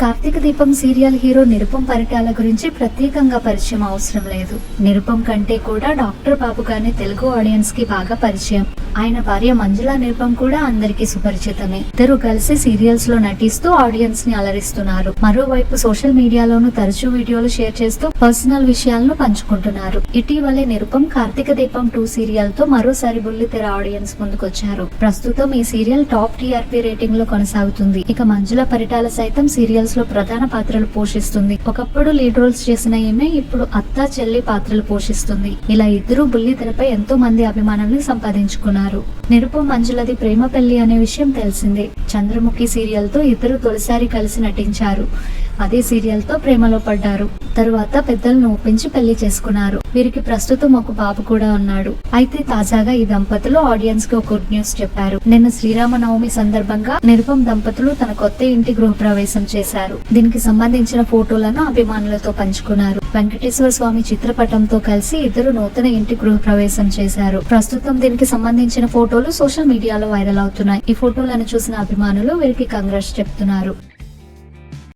కార్తీక దీపం serial hero Nirupam Paritala గురించి ప్రత్యేకంగా పరిచయం అవసరం లేదు. నిరుపం కంటే కూడా డాక్టర్ బాబు గారిని తెలుగు ఆడియన్స్కి బాగా పరిచయం. ఆయన భార్య మంజుల నిరుపం కూడా అందరికీ సుపరిచితమే. ఇద్దరు కలిసి సీరియల్స్లో నటిస్తూ ఆడియన్స్ని అలరిస్తున్నారు. మరోవైపు సోషల్ మీడియాలోనూ తరచూ వీడియోలు షేర్ చేస్తూ పర్సనల్ విషయాలను పంచుకుంటున్నారు. ఇటీవలే నిరుపం కార్తీక దీపం టూ సీరియల్తో మరోసారి బుల్లితెర ఆడియన్స్ ముందుకొచ్చారు. ప్రస్తుతం ఈ సీరియల్ టాప్ టీఆర్పీ రేటింగ్లో కొనసాగుతుంది. ఇక మంజుల పరిటాల సైతం సీరియల్ సీరియల్స్లో ప్రధాన పాత్రలు పోషిస్తుంది. ఒకప్పుడు లీడ్ రోల్స్ చేసిన ఈమె ఇప్పుడు అత్త చెల్లి పాత్రలు పోషిస్తుంది. ఇలా ఇద్దరు బుల్లి తెరపై ఎంతో మంది అభిమానుల్ని సంపాదించుకున్నారు. నిరుపం మంజులది ప్రేమ పెళ్ళి అనే విషయం తెలిసిందే. చంద్రముఖి సీరియల్తో ఇద్దరు తొలిసారి కలిసి నటించారు. అదే సీరియల్తో ప్రేమలో పడ్డారు. తరువాత పెద్దలను ఒప్పించి పెళ్ళి చేసుకున్నారు. వీరికి ప్రస్తుతం ఒక బాబు కూడా ఉన్నాడు. అయితే తాజాగా ఈ దంపతులు ఆడియన్స్కి ఒక గుడ్ న్యూస్ చెప్పారు. నిన్న శ్రీరామనవమి సందర్భంగా నిరుపం దంపతులు తన కొత్త ఇంటి గృహప్రవేశం చేశారు. దీనికి సంబంధించిన ఫోటోలను అభిమానులతో పంచుకున్నారు. వెంకటేశ్వర స్వామి చిత్రపటంతో కలిసి ఇద్దరు నూతన ఇంటి గృహ ప్రవేశం చేశారు. ప్రస్తుతం దీనికి సంబంధించిన ఫోటోలు సోషల్ మీడియాలో వైరల్ అవుతున్నాయి. ఈ ఫోటోలను చూసిన అభిమానులు వీరికి కంగ్రెస్ చెప్తున్నారు.